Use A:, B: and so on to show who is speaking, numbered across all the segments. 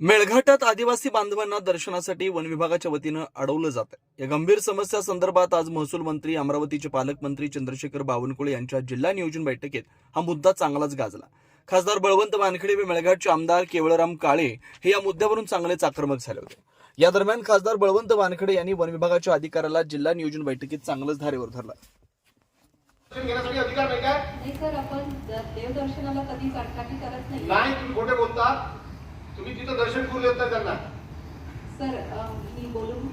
A: मेळघाटात आदिवासी बांधवांना दर्शनासाठी वन विभागाच्या वतीनं अडवलं जात आहे या गंभीर समस्या संदर्भात आज महसूल मंत्री अमरावतीचे पालकमंत्री चंद्रशेखर बावनकुळे यांच्या जिल्हा नियोजन बैठकीत हा मुद्दा चांगलाच गाजला. खासदार बळवंत वानखेडे व मेळघाटचे आमदार केवळराम काळे हे या मुद्द्यावरून चांगलेच आक्रमक झाले होते. या दरम्यान खासदार बळवंत वानखेडे यांनी वन विभागाच्या अधिकाऱ्याला जिल्हा नियोजन बैठकीत चांगलंच धारेवर धरलं.
B: दर्शन घेण्यासाठी अधिकार नाही काय?
C: नाही सर आपण देवदर्शनाला अडकाठी करत नाही.
B: नाही तुम्ही तिथं दर्शन करू देत त्यांना
C: सर मी बोलू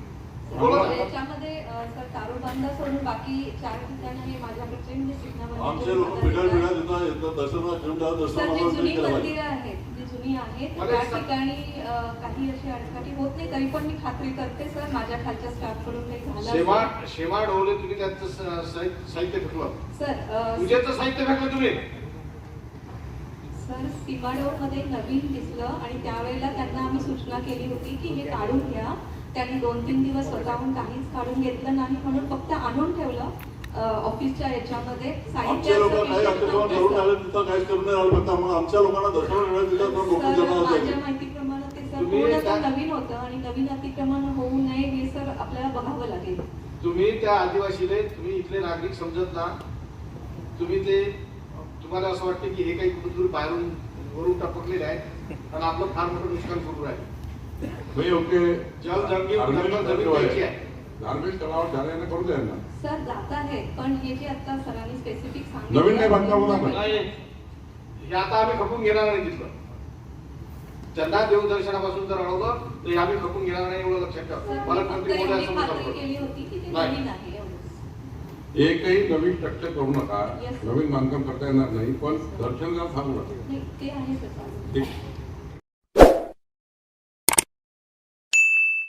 B: बोला.
C: सर, याच्यामध्ये अं, सर तारोबंदा सोडून बाकी चार ठिकाण हे माझ्याकडचे म्हणजे शिकण्यामध्ये
D: आमचे लोक पिढ्या पिढ्या तिथं येतात दर्शनाला ठेवून ठेवा
C: सर जी जुनी आहेत जी जुनी आहेत
B: मला
C: त्या
B: एक सांग.
C: ठिकाणी अं, काही अशी अडकाठी होत नाही तरी पण मी खात्री करते सर माझ्या खालच्या स्टाफकडून काही झालं
B: शेमा
C: असेल.
B: शेमा डोवले तुम्ही त्यांचं स- साहि- साहित्य फेकलं
C: सर अं,
B: पूजेचं साहित्य फेकलं तुम्ही
C: सर सीमाडोरमध्ये नवीन दिसलं आणि त्यावेळेला त्यांना आम्ही सूचना केली होती की हे काढून घ्या. त्यांनी दोन तीन दिवस स्वतःहून काहीच काढून घेतलं नाही म्हणून फक्त आणून ठेवलं ऑफिसच्या याच्यामध्ये.
D: आमच्या लोकांना
C: माझ्या
D: होते.
C: माहितीप्रमाणे ते सर पूर्ण नवीन होतं आणि नवीन अतिक्रमण होऊ नये हे सर आपल्याला बघावं लागेल.
B: तुम्ही त्या आदिवासीले तुम्ही इथले नागरिक समजत ना. तुम्ही ते तुम्हाला असं वाटतं की हे काही कुठेतरी बाहेरून वरून टपकलेले आहे आणि आपलं फार मोठं नुकसान करू राहील
E: नाही ओके
B: जल जमीन
E: आहे.
B: आहे
E: धार्मिक स्थळावर जाण्याने करू द्या ना
C: सर जात आहेत पण हे जे आता सरांनी स्पेसिफिक
E: नवीन नाही बांधकाम होणार नाही.
B: नाही हे आता आम्ही खपून घेणार नाही तिथलं त्यांना देवदर्शनापासून जर अडवलं तर हे आम्ही खपून घेणार नाही एवढं लक्षात ठेवा
C: सर,
B: मला
C: मी फक्त
B: मंत्री
C: एवढी
B: मोदयांसमोर
C: खात्री
B: सांगतो.
C: केली होती की ते
B: नाही.
E: एकही नवीन स्ट्रक्चर करू नका. नवीन बांधकाम करता येणार नाही पण दर्शन घ्या सांगू नका